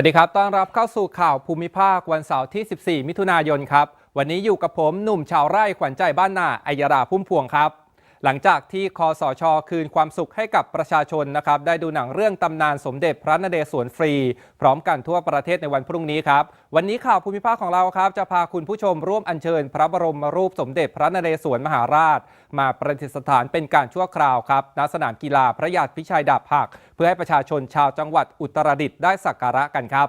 วัสดีครับ ต้อนรับเข้าสู่ข่าวภูมิภาควันเสาร์ที่ 14 มิถุนายนครับ วันนี้อยู่กับผมหนุ่มชาวไร่ขวัญใจบ้านนาอัยราพุ่มพวงครับ หลังจากที่คอสช คืนความสุขให้กับประชาชนนะครับได้ดูหนังเรื่องตำนานสมเด็จพระนเรศวรฟรี พร้อมกันทั่วประเทศในวันพรุ่งนี้ครับ วันนี้ข่าวภูมิภาคของเราครับจะพาคุณผู้ชมร่วมอัญเชิญ พระบรมรูปสมเด็จพระนเรศวรมหาราช มาประดิษฐานเป็นการชั่วคราวครับณสนามกีฬาพระยาพิชัยดาบหัก เพื่อให้ประชาชนชาวจังหวัดอุตรดิตถ์ได้สักการะกันครับ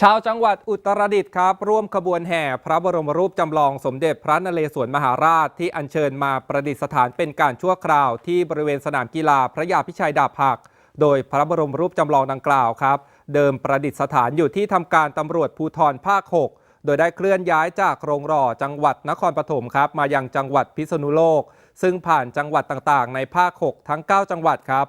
ชาวจังหวัดอุตรดิตถ์ครับ ร่วมขบวนแห่ พระบรมรูปจำลองสมเด็จพระนเรศวรมหาราชที่อัญเชิญมาประดิษฐานเป็นการชั่วคราวที่บริเวณสนามกีฬาพระยาพิชัยดาบหัก โดยพระบรมรูปจำลองดังกล่าวครับ เดิมประดิษฐานอยู่ที่ทำการตำรวจภูธรภาค 6 โดยได้เคลื่อนย้ายจากโรงหล่อจังหวัดนครปฐมครับ มายังจังหวัดพิษณุโลก ซึ่งผ่านจังหวัดต่างๆ ในภาค 6 ทั้ง 9 จังหวัดครับ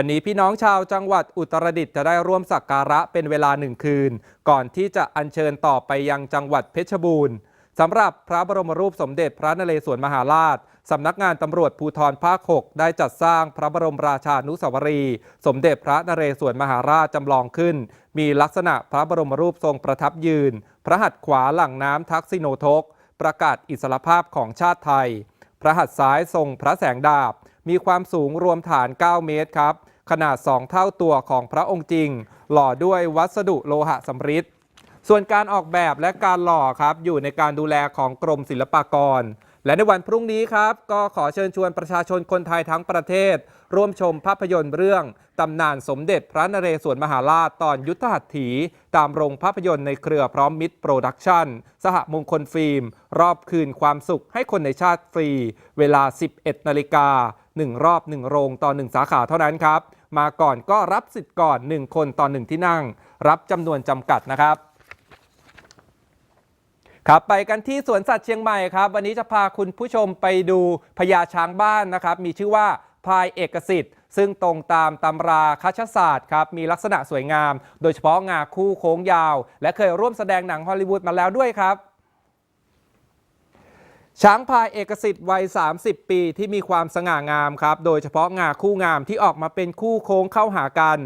วันนี้พี่น้องชาวจังหวัดอุตรดิตถ์จะได้ร่วมสักการะเป็นเวลาหนึ่งคืน ก่อนที่จะอัญเชิญต่อไปยังจังหวัดเพชรบูรณ์สำหรับพระบรมรูปสมเด็จพระนเรศวรมหาราช สำนักงานตำรวจภูธรภาค 6 ได้จัดสร้างพระบรมราชานุสาวรี สมเด็จพระนเรศวรมหาราชจำลองขึ้น มีลักษณะพระบรมรูปทรงประทับยืน พระหัตถ์ขวาหลังน้ำทักษิโนทก ประกาศอิสรภาพของชาติไทย พระหัตถ์ซ้ายทรงพระแสงดาบ มีความสูงรวมฐาน 9 เมตรครับ ขนาด 2 เท่าตัวของพระองค์จริง หล่อด้วยวัสดุโลหะสำริดส่วนการออกแบบและการหล่อครับอยู่ในการดูแลของกรมศิลปากร และในวันพรุ่งนี้ครับ ก็ขอเชิญชวนประชาชนคนไทยทั้งประเทศ ร่วมชมภาพยนตร์เรื่อง ตำนานสมเด็จพระนเรศวรมหาราชตอนยุทธหัตถี ตามโรงภาพยนตร์ในเครือพร้อมมิตรโปรดักชั่น สหมงคลฟิล์ม รอบคืนความสุขให้คนในชาติฟรี เวลา 11 นาฬิกา 1 รอบ 1 โรงต่อ 1 สาขาเท่านั้นครับ มาก่อนก็รับสิทธิ์ก่อน 1 คนต่อ 1 ที่นั่ง รับจำนวนจำกัดนะครับ ครับไปกันที่สวนสัตว์เชียงใหม่ครับ วันนี้จะพาคุณผู้ชมไปดูพญาช้างบ้านนะครับ มีชื่อว่าพายเอกสิทธิ์ ซึ่งตรงตามตำราคัชศาสตร์ครับ มีลักษณะสวยงาม โดยเฉพาะงาคู่โค้งยาว และเคยร่วมแสดงหนังฮอลลีวูดมาแล้วด้วยครับ ช้างพายเอกสิทธิ์วัย 30 ปีที่มีความสง่างามครับ โดยเฉพาะงาคู่งามที่ออกมาเป็นคู่โค้งเข้าหากัน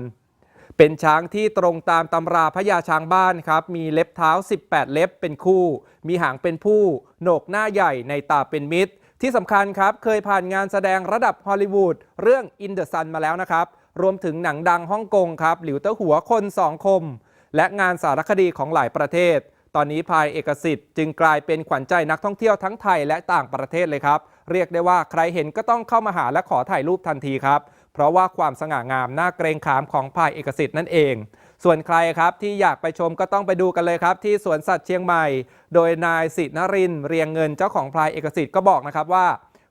เป็นช้างที่ตรงตามตำราพญาช้างบ้านครับ มีเล็บเท้า 18 เล็บเป็นคู่ มีหางเป็นผู้ โหนกหน้าใหญ่ในตาเป็นมิตร ที่สำคัญครับ เคยผ่านงานแสดงระดับฮอลลีวูดเรื่อง In the Sun มาแล้วนะครับ รวมถึงหนังดังฮ่องกงครับ หลิวเต้าหัวคนสองคม และงานสารคดีของหลายประเทศ ตอนนี้พายเอกสิทธิ์จึงกลายเป็นขวัญใจนักท่องเที่ยวทั้งไทยและต่างประเทศเลยครับ เรียกได้ว่าใครเห็นก็ต้องเข้ามาหาและขอถ่ายรูปทันทีครับ เพราะว่าความสง่างามน่าเกรงขามของพายเอกสิทธิ์นั่นเอง ส่วนใครครับที่อยากไปชมก็ต้องไปดูกันเลยครับ ที่สวนสัตว์เชียงใหม่ โดยนายสิทธนรินทร์เรียงเงินเจ้าของพลายเอกสิทธิ์ก็บอกนะครับว่า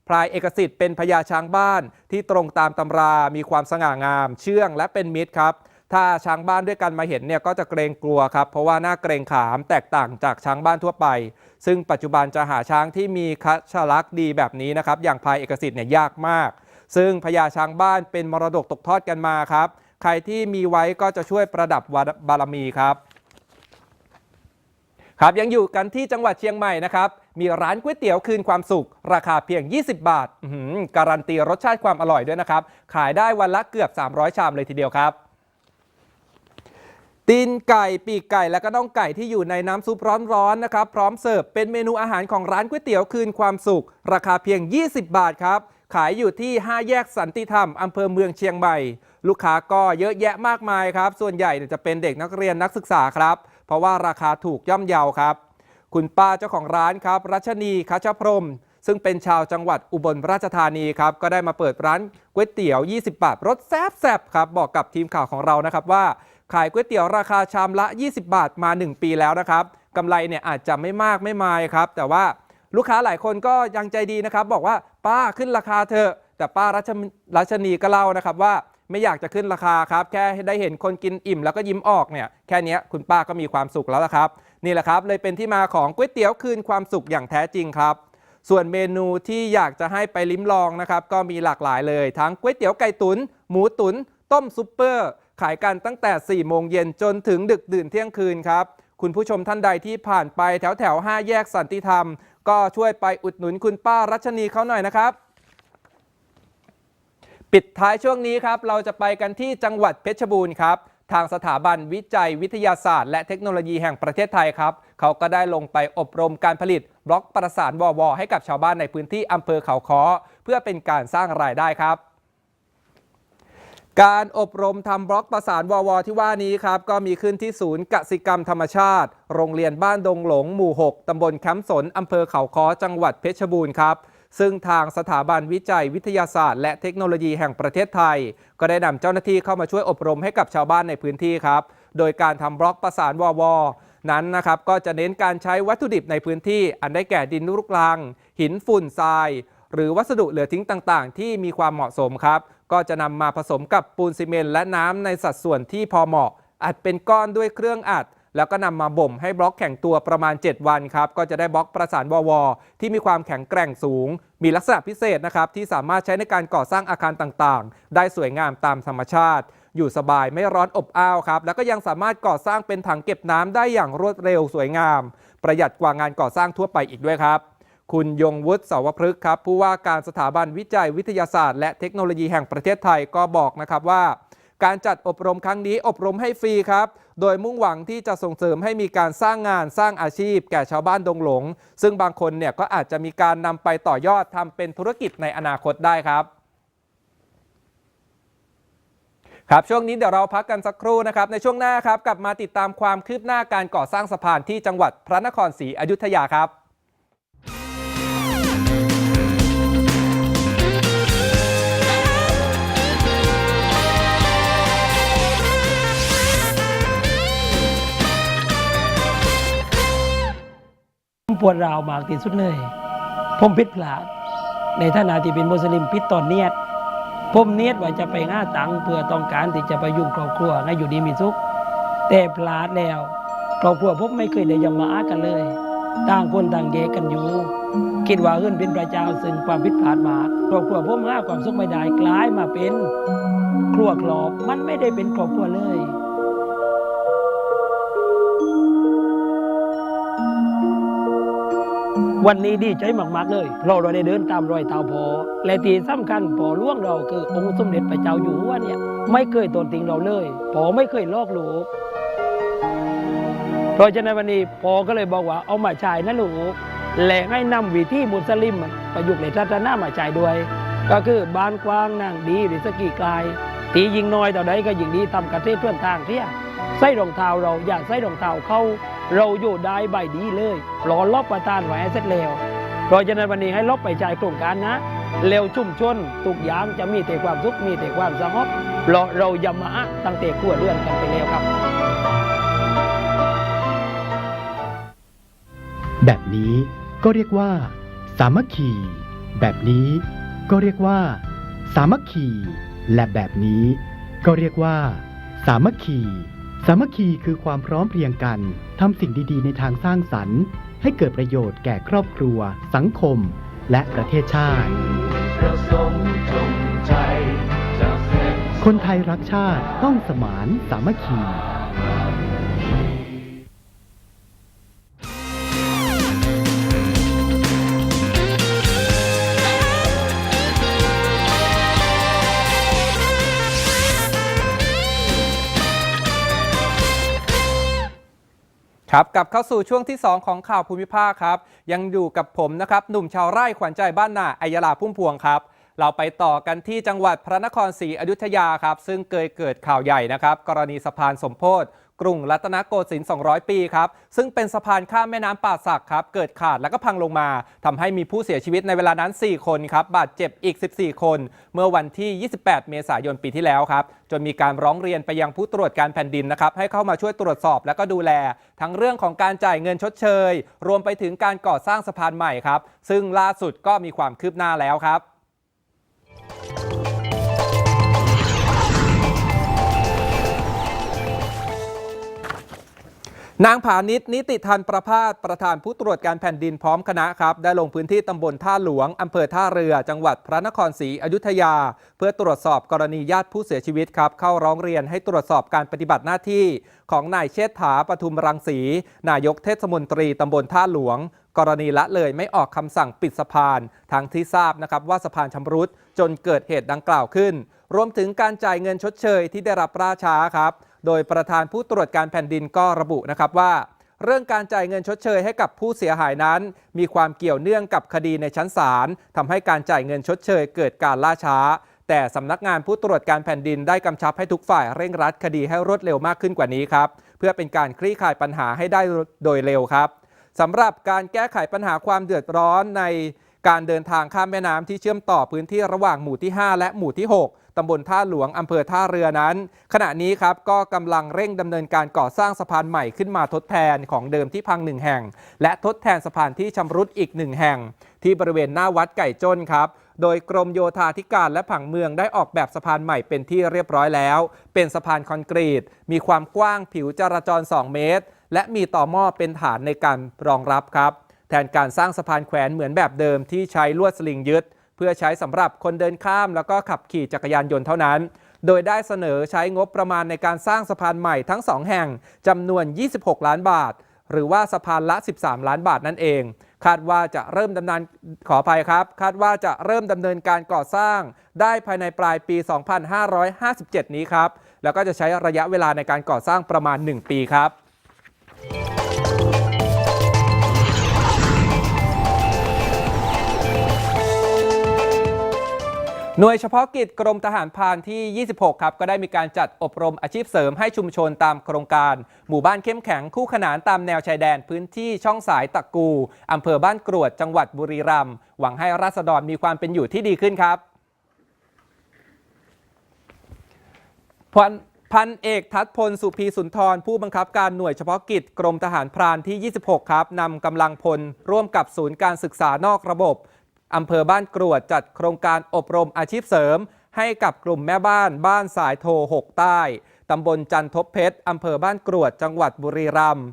พลายเอกสิทธิ์เป็นพญาช้างบ้านที่ตรงตามตำรา มีความสง่างาม เชื่องและเป็นมิตรครับถ้าช้างบ้านด้วยกันมาเห็นเนี่ยก็จะเกรงกลัวครับ เพราะว่าหน้าเกรงขามแตกต่างจากช้างบ้านทั่วไป ซึ่งปัจจุบันจะหาช้างที่มีคัชลักษณ์ดีแบบนี้นะครับ อย่างพลายเอกสิทธิ์เนี่ยยากมาก ซึ่งพญาช้างบ้านเป็นมรดกตกทอดกันมาครับ ใครที่มีไว้ก็จะช่วยประดับบารมีครับ ครับยังอยู่กันที่จังหวัดเชียงใหม่นะครับ มีร้านก๋วยเตี๋ยวคืนความสุข ราคาเพียง 20 บาทการันตีรสชาติความอร่อยด้วยนะครับ ขายได้วันละเกือบ 300 ชามเลยทีเดียวครับตีนไก่ปีกไก่และก็น่องไก่ที่อยู่ในน้ำซุปร้อนๆนะครับ พร้อมเสิร์ฟเป็นเมนูอาหารของร้านก๋วยเตี๋ยวคืนความสุข ราคาเพียง 20 บาทครับ ขายอยู่ที่ 5 แยกสันติธรรมอำเภอเมืองเชียงใหม่ ลูกค้าก็เยอะแยะมากมายครับ ส่วนใหญ่จะเป็นเด็กนักเรียนนักศึกษาครับ เพราะว่าราคาถูกย่อมเยาครับ คุณป้าเจ้าของร้านครับ รัชนีคัชพรม ซึ่งเป็นชาวจังหวัดอุบลราชธานีครับ ก็ได้มาเปิดร้านก๋วยเตี๋ยว 20 บาทรสแซ่บๆครับ บอกกับทีมข่าวของเรานะครับว่า ขายก๋วยเตี๋ยวราคาชามละ 20 บาทมา 1 ปีแล้วนะครับกำไรเนี่ยอาจจะไม่มากไม่มายครับ แต่ว่า ลูกค้าหลายคนก็ยังใจดีนะครับ บอกว่าป้าขึ้นราคาเถอะแต่ป้ารัชรัชนีก็เล่านะครับว่าไม่อยากจะขึ้นราคาครับ แค่ได้เห็นคนกินอิ่มแล้วก็ยิ้มออกเนี่ยแค่นี้คุณป้าก็มีความสุขแล้วละครับ นี่แหละครับเลยเป็นที่มาของก๋วยเตี๋ยวคืนความสุขอย่างแท้จริงครับ ส่วนเมนูที่อยากจะให้ไปลิ้มลองนะครับก็มีหลากหลายเลย ทั้งก๋วยเตี๋ยวไก่ตุนหมูตุนต้มซุปเปอร์ ขายกันตั้งแต่ 4 โมงเย็นจนถึงดึกดื่นเที่ยงคืนครับคุณผู้ชมท่านใดที่ผ่านไปแถวแถว5แยกสันติธรรม ก็ช่วยไปอุดหนุนคุณป้ารัชนีเขาหน่อยนะครับ ปิดท้ายช่วงนี้ครับ เราจะไปกันที่จังหวัดเพชรบูรณ์ครับ ทางสถาบันวิจัยวิทยาศาสตร์ และเทคโนโลยีแห่งประเทศไทยครับ เขาก็ได้ลงไปอบรมการผลิตบล็อกประสานวอวให้กับชาวบ้านในพื้นที่อำเภอเขาค้อเพื่อเป็นการสร้างรายได้ครับ การอบรมทำบล็อกประสานววที่ว่านี้ครับ ก็มีขึ้นที่ศูนย์กสิกรรมธรรมชาติ โรงเรียนบ้านดงหลงหมู่ 6 ตำบลแคมป์สนอำเภอเขาค้อจังหวัดเพชรบูรณ์ครับ ซึ่งทางสถาบันวิจัยวิทยาศาสตร์ และเทคโนโลยีแห่งประเทศไทย ก็ได้นำเจ้าหน้าที่เข้ามาช่วยอบรมให้กับชาวบ้านในพื้นที่ครับ โดยการทำบล็อกประสานววนั้นนะครับก็จะเน้นการใช้วัตถุดิบในพื้นที่อันได้แก่ดินรุกรัง หินฝุ่นทรายหรือวัสดุเหลือทิ้งต่าง ๆ ที่มีความเหมาะสมครับ ก็จะนำมาผสมกับปูนซีเมนต์และน้ำในสัดส่วนที่พอเหมาะ อัดเป็นก้อนด้วยเครื่องอัด แล้วก็นำมาบ่มให้บล็อกแข็งตัวประมาณ 7 วันครับ ก็จะได้บล็อกประสานวอวที่มีความแข็งแกร่งสูง มีลักษณะพิเศษนะครับที่สามารถใช้ในการก่อสร้างอาคารต่างๆ ได้สวยงามตามธรรมชาติ อยู่สบายไม่ร้อนอบอ้าวครับ แล้วก็ยังสามารถก่อสร้างเป็นถังเก็บน้ำได้อย่างรวดเร็วสวยงาม ประหยัดกว่างานก่อสร้างทั่วไปอีกด้วยครับ คุณยงวุฒิเสาวพฤกษ์ครับผู้ว่าการสถาบันวิจัยวิทยาศาสตร์ และเทคโนโลยีแห่งประเทศไทยก็บอกนะครับว่า การจัดอบรมครั้งนี้อบรมให้ฟรีครับ โดยมุ่งหวังที่จะส่งเสริมให้มีการสร้างงานสร้างอาชีพ แก่ชาวบ้านดงหลง ซึ่งบางคนเนี่ยก็อาจจะมีการนำไปต่อยอดทำเป็นธุรกิจในอนาคตได้ครับครับช่วงนี้เดี๋ยวเราพักกันสักครู่นะครับ ในช่วงหน้าครับกลับมาติดตามความคืบหน้าการก่อสร้างสะพานที่จังหวัดพระนครศรีอยุธยาครับ ปวดราวมากที่สุดเลย ผมผิดพลาด ในฐานะที่เป็นมุสลิมผิดตอนเนียด ผมเนียดว่าจะไปหาตังเพื่อต้องการที่จะไปยุ่งครอบครัวให้อยู่ดีมีสุข แต่พลาดแล้ว ครอบครัวผมไม่เคยได้ยำมาอากันเลย ต่างคนต่างแยกกันอยู่ คิดว่าเอื้นเป็นพระเจ้าซึ่งความผิดพลาดมากครอบครัวผมหาความสุขไม่ได้กลายมาเป็น ครัวครอบมันไม่ได้เป็นครอบครัวเลย วันนี้ดีใจมากๆเลย เราเราได้เดินตามรอยเท้าพอ และที่สำคัญพอล่วงเราคือองค์สมเด็จพระเจ้าอยู่หัวเนี่ยไม่เคยตนติงเราเลยพอไม่เคยลอกลูกเพราะฉะนั้นวันนี้พอก็เลยบอกว่าเอามาใช้นะลูกและให้นำวิธีมุสลิมประยุกต์ในศาสนามาใช้ด้วย ก็คือบานกว้างนั่งดีหรือสกีกลายตียิงน้อยต่อใดก็ยิงดีทำกระเทศเพื่อนทางเที่ยใส่รองเท้าเราอย่าใส่รองเท้าเข้า เราอยู่ได้ใบดีเลยรอลอบประทานไว้เสร็จแล้วเพราะฉะนั้นวันนี้ให้ลบไปจ่ายโครงการนะเร็วชุ่มชนทุกอย่างจะมีแต่ความสุขมีแต่ความสงบเราเรายำมาอะตั้งแต่ขั้วเลื่อนกันไปแล้วครับ แบบนี้ก็เรียกว่า สามัคคี แบบนี้ก็เรียกว่า สามัคคี และแบบนี้ก็เรียกว่า สามัคคี สามัคคีคือความพร้อมเพรียงกัน ทำสิ่งดีๆ ในทางสร้างสรรค์ ให้เกิดประโยชน์แก่ครอบครัว สังคม และประเทศชาติ คนไทยรักชาติต้องสมานสามัคคี ครับกลับเข้าสู่ช่วงที่ 2 ของข่าวภูมิภาคครับ ยังอยู่กับผมนะครับหนุ่มชาวไร่ขวัญใจบ้านนาอัยยาลาพุ่มพวงครับ เราไปต่อกันที่จังหวัดพระนครศรีอยุธยาครับ ซึ่งเคยเกิดข่าวใหญ่นะครับ กรณีสะพานสมโพธิ กรุงรัตนโกสินทร์ 200 ปีครับ ซึ่งเป็นสะพานข้ามแม่น้ำป่าสักครับ เกิดขาดแล้วก็พังลงมาทำให้มีผู้เสียชีวิตในเวลานั้น 4 คนครับ บาดเจ็บอีก 14 คน เมื่อวันที่ 28 เมษายนปีที่แล้วครับ จนมีการร้องเรียนไปยังผู้ตรวจการแผ่นดินนะครับ ให้เข้ามาช่วยตรวจสอบแล้วก็ดูแล ทั้งเรื่องของการจ่ายเงินชดเชย รวมไปถึงการก่อสร้างสะพานใหม่ครับ ซึ่งล่าสุดก็มีความคืบหน้าแล้วครับ นางผานิชนิติทันประพาสประธานผู้ตรวจการแผ่นดินพร้อมคณะครับ ได้ลงพื้นที่ตำบลท่าหลวงอำเภอท่าเรือ จังหวัดพระนครศรีอยุธยา เพื่อตรวจสอบกรณีญาติผู้เสียชีวิตครับ เข้าร้องเรียนให้ตรวจสอบการปฏิบัติหน้าที่ ของนายเชษฐาปทุมรังสี นายกเทศมนตรีตำบลท่าหลวง กรณีละเลยไม่ออกคำสั่งปิดสะพานทั้งที่ทราบนะครับว่าสะพานชำรุดจนเกิดเหตุดังกล่าวขึ้น รวมถึงการจ่ายเงินชดเชยที่ได้รับล่าช้าครับ โดยประธานผู้ตรวจการแผ่นดินก็ระบุนะครับว่า เรื่องการจ่ายเงินชดเชยให้กับผู้เสียหายนั้น มีความเกี่ยวเนื่องกับคดีในชั้นศาลทำให้การจ่ายเงินชดเชยเกิดการล่าช้า แต่สำนักงานผู้ตรวจการแผ่นดินได้กำชับให้ทุกฝ่ายเร่งรัดคดีให้รวดเร็วมากขึ้นกว่านี้ครับเพื่อเป็นการคลี่คลายปัญหาให้ได้โดยเร็วครับสำหรับการแก้ไขปัญหาความเดือดร้อนในการเดินทางข้ามแม่น้ำที่เชื่อมต่อพื้นที่ระหว่างหมู่ที่ 5 และหมู่ที่ 6 ตำบลท่าหลวงอำเภอท่าเรือนั้น ขณะนี้ครับก็กำลังเร่งดำเนินการก่อสร้างสะพานใหม่ขึ้นมาทดแทนของเดิมที่พังหนึ่งแห่ง และทดแทนสะพานที่ชำรุดอีกหนึ่งแห่ง ที่บริเวณหน้าวัดไก่จ้นครับโดยกรมโยธาธิการและผังเมืองได้ออกแบบสะพานใหม่เป็นที่เรียบร้อยแล้ว เป็นสะพานคอนกรีต มีความกว้างผิวจราจร 2 เมตร และมีต่อหม้อเป็นฐานในการรองรับครับ แทนการสร้างสะพานแขวนเหมือนแบบเดิมที่ใช้ลวดสลิงยึด พื่อใช้สำหรับคนเดินข้ามแล้วก็ขับขี่จักรยานยนต์เท่านั้น โดยได้เสนอใช้งบประมาณในการสร้างสะพานใหม่ทั้ง 2 แห่งจำนวน 26 ล้านบาท หรือว่าสะพานละ 13 ล้านบาทนั่นเอง คาดว่าจะเริ่มดำเนินขออภัยครับ คาดว่าจะเริ่มดำเนินการก่อสร้าง ได้ภายในปลายปี 2557 นี้ครับ แล้วก็จะใช้ระยะเวลาในการก่อสร้างประมาณ 1 ปีครับ หน่วยเฉพาะกิจกรมทหารพรานที่ 26 ครับ ก็ได้มีการจัดอบรมอาชีพเสริมให้ชุมชนตามโครงการ หมู่บ้านเข้มแข็งคู่ขนานตามแนวชายแดนพื้นที่ช่องสายตะกูอำเภอบ้านกรวดจังหวัดบุรีรัมย์หวังให้ราษฎรมีความเป็นอยู่ที่ดีขึ้นครับพันพันเอกทัศพลสุพีสุนทร ผู้บังคับการหน่วยเฉพาะกิจกรมทหารพรานที่ 26 ครับนำกำลังพล ร่วมกับศูนย์การศึกษานอกระบบ อำเภอบ้านกรวดจัดโครงการอบรมอาชีพเสริม ให้กับกลุ่มแม่บ้านบ้านสายโท 6 ใต้ ตำบลจันทบเพชรอำเภอบ้านกรวดจังหวัดบุรีรัมย์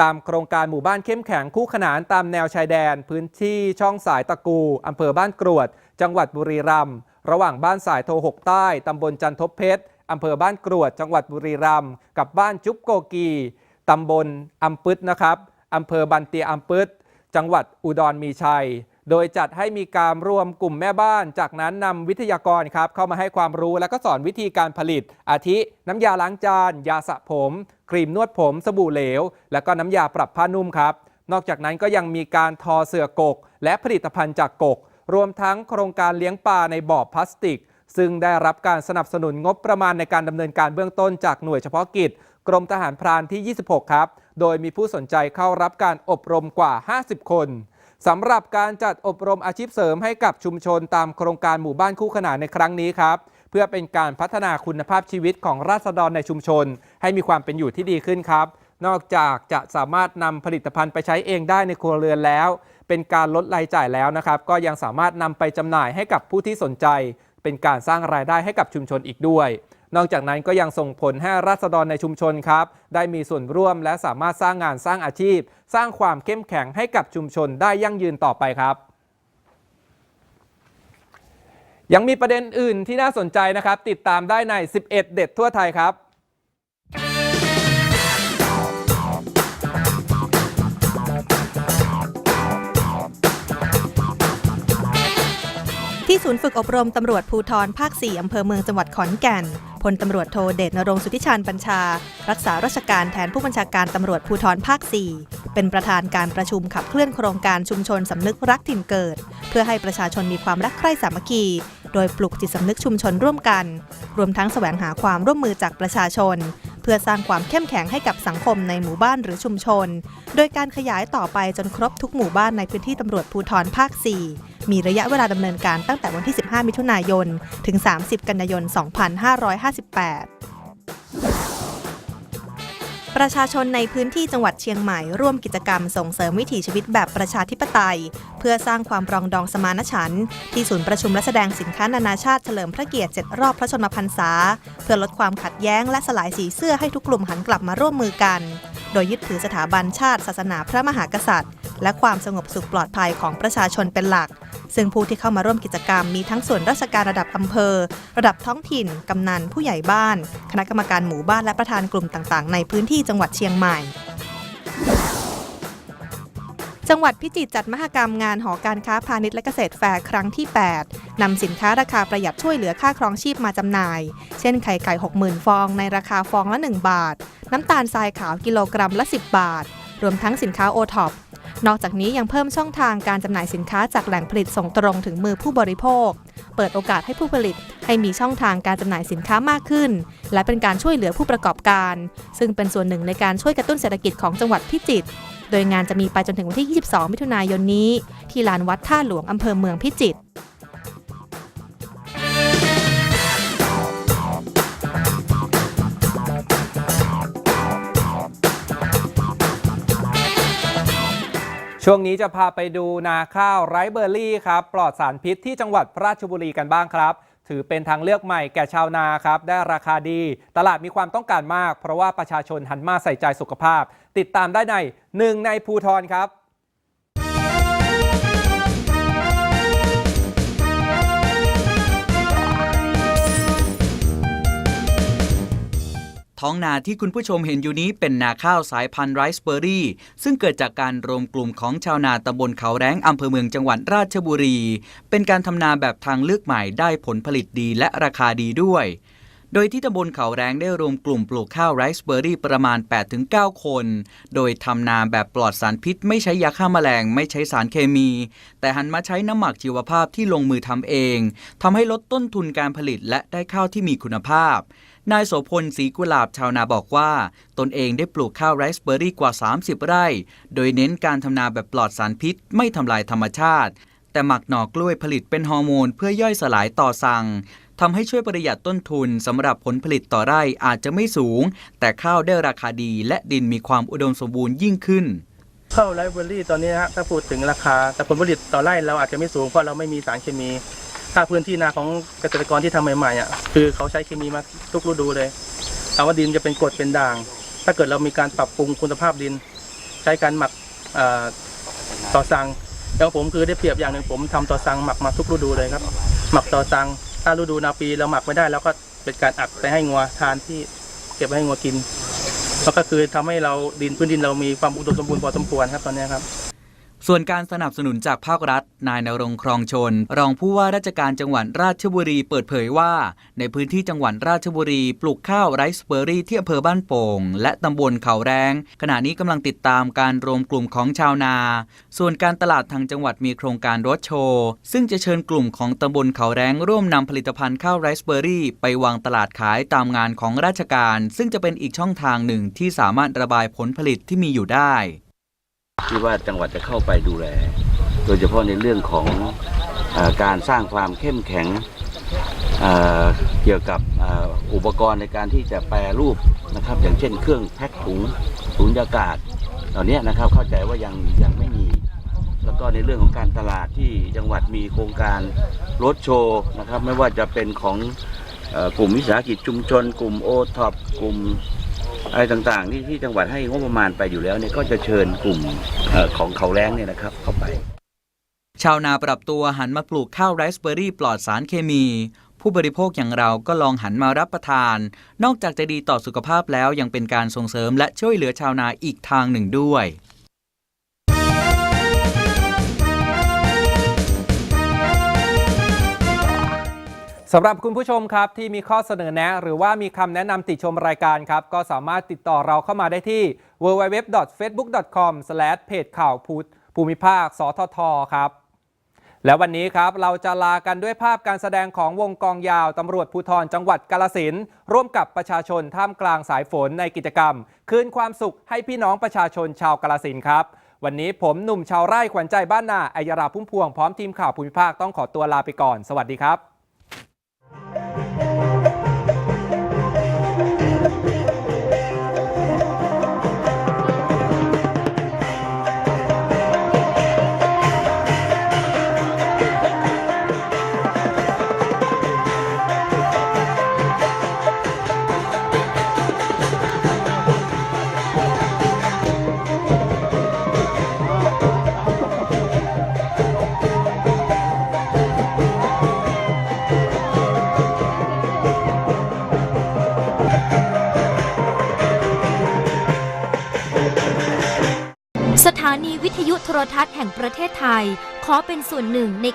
ตามโครงการหมู่บ้านเข้มแข็งคู่ขนานตามแนวชายแดน พื้นที่ช่องสายตะกูอำเภอบ้านกรวด จังหวัดบุรีรัมย์ระหว่างบ้านสายโท6ใต้ตำบลจันทบเพชรอำเภอบ้านกรวด จังหวัดบุรีรัมย์กับบ้านจุ๊บโกกีตำบลอัมปึดนะครับอำเภอบันเตียอัมปึดจังหวัดอุดรมีชัย โดยจัดให้มีการรวมกลุ่มแม่บ้าน จากนั้นนำวิทยากรครับเข้ามาให้ความรู้และก็สอนวิธีการผลิต อาทิ น้ำยาล้างจาน ยาสระผม ครีมนวดผม สบู่เหลว และก็น้ำยาปรับผ้านุ่มครับ นอกจากนั้นก็ยังมีการทอเสื่อกก และผลิตภัณฑ์จากกก รวมทั้งโครงการเลี้ยงปลาในบ่อพลาสติก ซึ่งได้รับการสนับสนุนงบประมาณในการดำเนินการเบื้องต้นจากหน่วยเฉพาะกิจ กรมทหารพรานที่ 26 ครับ โดยมีผู้สนใจเข้ารับการอบรมกว่า 50 คน สำหรับการจัดอบรมอาชีพเสริมให้กับชุมชนตามโครงการหมู่บ้านคู่ขนานในครั้งนี้ครับ เพื่อเป็นการพัฒนาคุณภาพชีวิตของราษฎรในชุมชน ให้มีความเป็นอยู่ที่ดีขึ้นครับ นอกจากจะสามารถนำผลิตภัณฑ์ไปใช้เองได้ในครัวเรือนแล้ว เป็นการลดรายจ่ายแล้วนะครับ ก็ยังสามารถนำไปจำหน่ายให้กับผู้ที่สนใจ เป็นการสร้างรายได้ให้กับชุมชนอีกด้วย นอกจากนั้นก็ยังส่งผลให้ราษฎรในชุมชนครับ ได้มีส่วนร่วมและสามารถสร้างงานสร้างอาชีพ สร้างความเข้มแข็งให้กับชุมชนได้ยั่งยืนต่อไปครับยังมีประเด็นอื่นที่น่าสนใจนะครับ ติดตามได้ใน 11 เด็ดทั่วไทยครับ ศูนย์ฝึกอบรมตำรวจภูทรภาค 4 อำเภอเมืองจังหวัดขอนแก่น พลตำรวจโทเดชนรงสุทธิชาญบัญชา รักษาราชการแทนผู้บัญชาการตำรวจภูทรภาค 4 เป็นประธานการประชุมขับเคลื่อนโครงการชุมชนสำนึกรักถิ่นเกิด เพื่อให้ประชาชนมีความรักใคร่สามัคคี โดยปลุกจิตสำนึกชุมชนร่วมกัน รวมทั้งแสวงหาความร่วมมือจากประชาชนเพื่อสร้างความเข้มแข็งให้กับสังคมในหมู่บ้านหรือชุมชน โดยการขยายต่อไปจนครบทุกหมู่บ้านในพื้นที่ตำรวจภูทรภาค 4 มีระยะเวลาดำเนินการตั้งแต่วันที่ 15 มิถุนายน ถึง 30 กันยายน 2558ประชาชนในพื้นที่จังหวัดเชียงใหม่ร่วมกิจกรรมส่งเสริมวิถีชีวิตแบบประชาธิปไตย เพื่อสร้างความปรองดองสมานฉันท์ที่ศูนย์ประชุมและแสดงสินค้านานาชาติเฉลิมพระเกียรติ 7 รอบพระชนมพรรษา เพื่อลดความขัดแย้งและสลายสีเสื้อให้ทุกกลุ่มหันกลับมาร่วมมือกัน โดยยึดถือสถาบันชาติ ศาสนาพระมหากษัตริย์ และความสงบสุขปลอดภัยของประชาชนเป็นหลัก ซึ่งผู้ที่เข้ามาร่วมกิจกรรมมีทั้งส่วนราชการระดับอำเภอ ระดับท้องถิ่น กำนัน ผู้ใหญ่บ้าน คณะกรรมการหมู่บ้านและประธานกลุ่มต่างๆ ในพื้นที่จังหวัดเชียงใหม่จังหวัดพิจิตรจัดมหกรรมงานหอการค้าพาณิชย์และเกษตรแฟร์ครั้งที่ 8 นำสินค้าราคาประหยัดช่วยเหลือค่าครองชีพมาจำหน่าย เช่นไข่ไก่ 60,000 ฟองในราคาฟองละ 1 บาท น้ำตาลทรายขาวกิโลกรัมละ 10 บาท รวมทั้งสินค้าโอท็อป นอกจากนี้ยังเพิ่มช่องทางการจำหน่ายสินค้าจากแหล่งผลิตส่งตรงถึงมือผู้บริโภค เปิดโอกาสให้ผู้ผลิตให้มีช่องทางการจำหน่ายสินค้ามากขึ้น และเป็นการช่วยเหลือผู้ประกอบการ ซึ่งเป็นส่วนหนึ่งในการช่วยกระตุ้นเศรษฐกิจของจังหวัดพิจิตรโดยงานจะมีไปจนถึงวันที่ 22 มิถุนายนนี้ ที่ลานวัดท่าหลวงอำเภอเมืองพิจิตร ช่วงนี้จะพาไปดูนาข้าวไรซ์เบอร์รี่ครับ ปลอดสารพิษที่จังหวัดราชบุรีกันบ้างครับ ถือเป็นทางเลือกใหม่แก่ชาวนาครับ ได้ราคาดี ตลาดมีความต้องการมาก เพราะว่าประชาชนหันมาใส่ใจสุขภาพ ติดตามได้ในหนึ่งในภูทรครับ ท้องนาที่คุณผู้ชมเห็นอยู่นี้เป็นนาข้าวสายพันธุ์ไรซ์เบอร์รี่ซึ่งเกิดจากการรวมกลุ่มของชาวนาตำบลเขาแร้งอำเภอเมืองจังหวัดราชบุรี เป็นการทำนาแบบทางเลือกใหม่ได้ผลผลิตดีและราคาดีด้วย โดยที่ตำบลเขาแร้งได้รวมกลุ่มปลูกข้าวไรซ์เบอร์รี่ประมาณ 8-9 คน โดยทำนาแบบปลอดสารพิษ ไม่ใช้ยาฆ่าแมลง ไม่ใช้สารเคมี แต่หันมาใช้น้ำหมักชีวภาพที่ลงมือทำเองทำให้ลดต้นทุนการผลิตและได้ข้าวที่มีคุณภาพ นายโสพลศรีกุหลาบชาวนาบอกว่า ตนเองได้ปลูกข้าวไรซ์เบอร์รี่กว่า 30 ไร่ โดยเน้นการทำนาแบบปลอดสารพิษ ไม่ทำลายธรรมชาติ แต่หมักหน่อกล้วยผลิตเป็นฮอร์โมน เพื่อย่อยสลายต่อสั่งทำให้ช่วยประหยัดต้นทุนสำหรับผลผลิตต่อไร่อาจจะไม่สูง แต่ข้าวได้ราคาดีและดินมีความอุดมสมบูรณ์ยิ่งขึ้นข้าวไรซ์เบอร์รี่ตอนนี้นะฮะถ้าพูดถึงราคาแต่ผลผลิตต่อไร่เราอาจจะไม่สูงเพราะเราไม่มีสารเคมี ถ้าพื้นที่นาของเกษตรกรที่ทำใหม่ๆอะคือเขาใช้เคมีมาทุกฤดูเลยเอาว่าดินจะเป็นกรดเป็นด่าง ถ้าเกิดเรามีการปรับปรุงคุณภาพดิน ใช้การหมักต่อสังแล้วผมคือได้เปรียบอย่างหนึ่งผมทำต่อสังหมักมาทุกฤดูเลยครับ หมักต่อสังถ้าฤดูนาปีเราหมักไม่ได้เราก็เป็นการอัดไปให้งัวทานที่เก็บไว้ให้งัวกินแล้วก็คือทำให้เราดินพื้นดินเรามีความอุดมสมบูรณ์พอสมควรครับตอนนี้ครับ ส่วนการสนับสนุนจากภาครัฐ นายนรงค์ครองชน รองผู้ว่าราชการจังหวัดราชบุรีเปิดเผยว่า ในพื้นที่จังหวัดราชบุรี ปลูกข้าวไรซ์เบอร์รี่ที่อำเภอบ้านโป่ง และตำบลเขาแรง ขณะนี้กำลังติดตามการรวมกลุ่มของชาวนา ส่วนการตลาดทางจังหวัดมีโครงการรถโชว์ ซึ่งจะเชิญกลุ่มของตำบลเขาแรงร่วมนำผลิตภัณฑ์ข้าวไรซ์เบอร์รี่ ไปวางตลาดขายตามงานของราชการ ซึ่งจะเป็นอีกช่องทางหนึ่งที่สามารถระบายผลผลิตที่มีอยู่ได้ ที่ว่าจังหวัดจะเข้าไปดูแล โดยเฉพาะในเรื่องของอการสร้างความเข้มแข็งเกี่ยวกับอ,อุปกรณ์ในการที่จะแปรรูปนะครับ อย่างเช่นเครื่องแพ็คถุงถุงยากาศเหล่านี้นะครับเข้าใจว่ายังยังไม่มี แล้วก็ในเรื่องของการตลาดที่จังหวัดมีโครงการรถโชว์นะครับ ไม่ว่าจะเป็นของอกลุ่มวิสาหกิจชุมชน กลุ่มโอท็อปกลุ่ม อะไรต่างๆที่ที่จังหวัดให้งบประมาณไปอยู่แล้วเนี่ยก็จะเชิญกลุ่มออของเขาแรงเนี่ยนะครับเข้าไป ชาวนาปรับตัวหันมาปลูกข้าวไรซ์เบอร์รี่ปลอดสารเคมี ผู้บริโภคอย่างเราก็ลองหันมารับประทาน นอกจากจะดีต่อสุขภาพแล้วยังเป็นการส่งเสริมและช่วยเหลือชาวนาอีกทางหนึ่งด้วย สำหรับคุณผู้ชมครับที่มีข้อเสนอแนะ หรือว่ามีคำแนะนำติชมรายการครับ ก็สามารถติดต่อเราเข้ามาได้ที่ www.facebook.com เพจข่าวพุทธภูมิภาค สททครับ และวันนี้ครับเราจะลากันด้วยภาพการแสดงของวงกองยาวตำรวจภูธรจังหวัดกาลสินร่วมกับประชาชนท่ามกลางสายฝนในกิจกรรม คืนความสุขให้พี่น้องประชาชนชาวกาลสินครับวันนี้ผมหนุ่มชาวไร่ขวัญใจบ้านนาอัยราพุ่มพวงพร้อมทีมข่าวภูมิภาคต้องขอตัวลาไปก่อน สวัสดีครับ ทัศน์แห่งประเทศไทย ขอเป็นส่วนหนึ่งใน